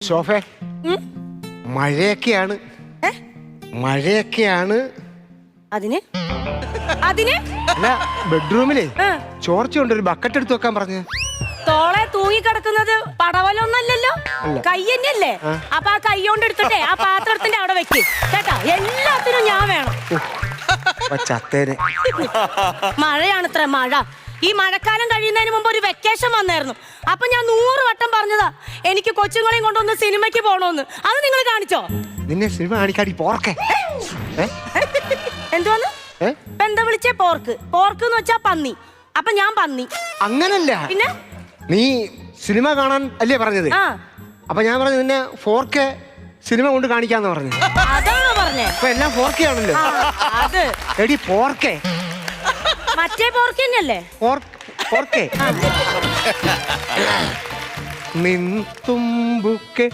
ഉം? മഴയൊക്കെയാണ്. മഴയൊക്കെയാണ്. അതിന്? അതിന്? അല്ല ബെഡ്റൂമിലെ ചോർച്ചയുണ്ട് ഒരു ബക്കറ്റ് എടുത്ത് വെക്കാൻ പറഞ്ഞു. തോളെ തൂങ്ങിക്കിടക്കുന്നത് പടവലൊന്നല്ലല്ലോ? കയ്യന്നല്ലേ. അപ്പൊ ആ കൈ കൊണ്ട് എടുത്തിട്ടെ ആ പാത്രത്തിന്റെ അവിടെ വെക്ക്. കേട്ടാ? എല്ലാത്തിനും ഞാൻ വേണം. ചത്തേനെ. മഴയാണ് ഇത്ര മഴ. ഈ മഴക്കാലം കഴിയുന്നതിന് മുമ്പ് ഒരു വെക്കേഷൻ വന്നായിരുന്നു. അപ്പൊ ഞാൻ നൂറ് വട്ടം പറഞ്ഞതാ എനിക്ക് കൊച്ചുങ്ങളെയും കൊണ്ടൊന്ന് സിനിമയ്ക്ക് പോണോന്ന്. അത് നിങ്ങൾ കാണിച്ചോ? നിന്നെ സിനിമ കാണിക്കാടി പോർക്കെ എന്തുവാന്ന്? ഏ? എന്താ വിളിച്ചേ? പോർക്ക്. പോർക്ക് എന്ന് വെച്ചാ പന്നി. അപ്പൊ ഞാൻ പന്നി. അങ്ങനല്ല. പിന്നെ? നീ സിനിമ കാണാൻ അല്ലേ പറഞ്ഞത്? ആ. അപ്പൊ ഞാൻ പറഞ്ഞു നിന്നെ ഫോർ കെ സിനിമ കൊണ്ട് കാണിക്കാന്ന് പറഞ്ഞു. അതാണ് പറഞ്ഞേ? അപ്പൊ എല്ലാം ഫോർ കെ ആണല്ലോ ആ, അത്. എടി പോർക്കെ. മറ്റേ പോർക്ക് തന്നെയല്ലേ? പോർക്കെ. നിൻ തുമ്പുക്കെ